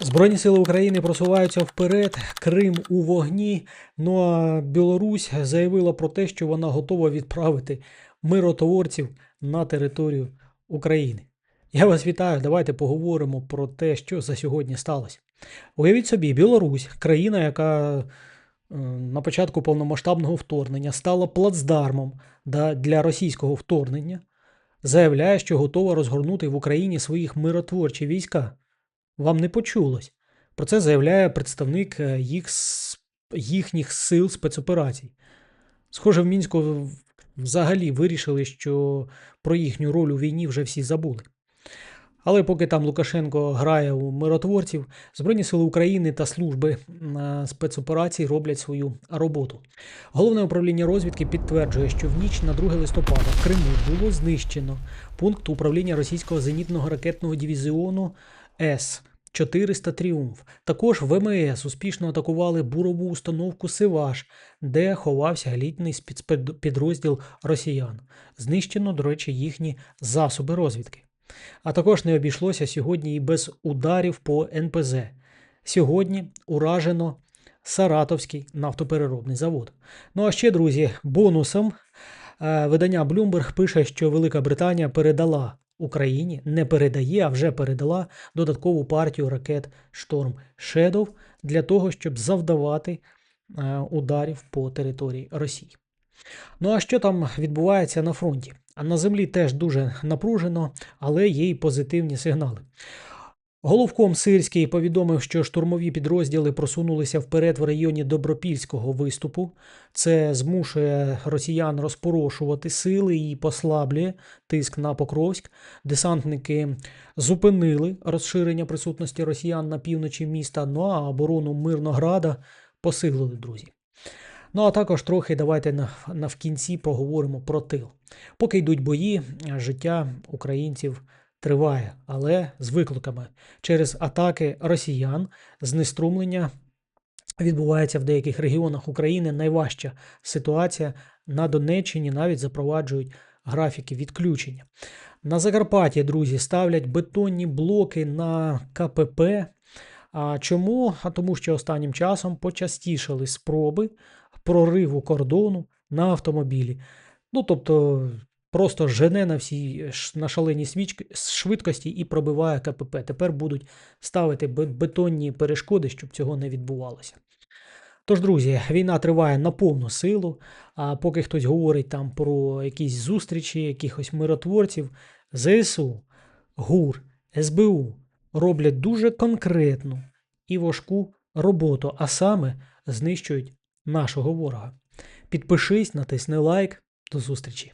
Збройні сили України просуваються вперед, Крим у вогні. Ну а Білорусь заявила про те, що вона готова відправити миротворців на територію України. Я вас вітаю. Давайте поговоримо про те, що за сьогодні сталося. Уявіть собі, Білорусь, країна, яка е, на початку повномасштабного вторгнення стала плацдармом для російського вторгнення, заявляє, що готова розгорнути в Україні своїх миротворчі війська. Вам не почулось. Про це заявляє представник е, їх, їхніх сил спецоперацій. Схоже, в Мінську взагалі вирішили, що про їхню роль у війні вже всі забули. Але поки там Лукашенко грає у миротворців, Збройні сили України та служби е, спецоперацій роблять свою роботу. Головне управління розвідки підтверджує, що в ніч на 2 листопада в Криму було знищено пункт управління російського зенітного ракетного дивізіону С. 400 Тріумф. Також ВМС успішно атакували бурову установку Сиваш, де ховався елітний спецпідрозділ росіян. Знищено, до речі, їхні засоби розвідки. А також не обійшлося сьогодні і без ударів по НПЗ. Сьогодні уражено Саратовський нафтопереробний завод. Ну а ще, друзі, бонусом е, видання Bloomberg пише, що Велика Британія передала Україні, не передає, а вже передала додаткову партію ракет Шторм Shadow для того, щоб завдавати е, ударів по території Росії. Ну а що там відбувається на фронті? На землі теж дуже напружено, але є й позитивні сигнали. Головком Сирський повідомив, що штурмові підрозділи просунулися вперед в районі Добропільського виступу. Це змушує росіян розпорошувати сили і послаблює тиск на Покровськ. Десантники зупинили розширення присутності росіян на півночі міста. Ну а оборону Мирнограда посилили, друзі. Ну а також трохи давайте на, на поговоримо про тил. Поки йдуть бої, життя українців триває, але з викликами через атаки росіян, знеструмлення відбувається в деяких регіонах України. Найважча ситуація на Донеччині навіть запроваджують графіки відключення. На Закарпатті, друзі, ставлять бетонні блоки на КПП. А чому? А тому, що останнім часом почастішали спроби прориву кордону на автомобілі. Ну, тобто, просто жене на всій на шаленій швидкості і пробиває КПП. Тепер будуть ставити бетонні перешкоди, щоб цього не відбувалося. Тож, друзі, війна триває на повну силу. А поки хтось говорить там про якісь зустрічі, якихось миротворців, ЗСУ, ГУР, СБУ роблять дуже конкретну і важку роботу, а саме знищують нашого ворога. Підпишись, натисни лайк. До зустрічі!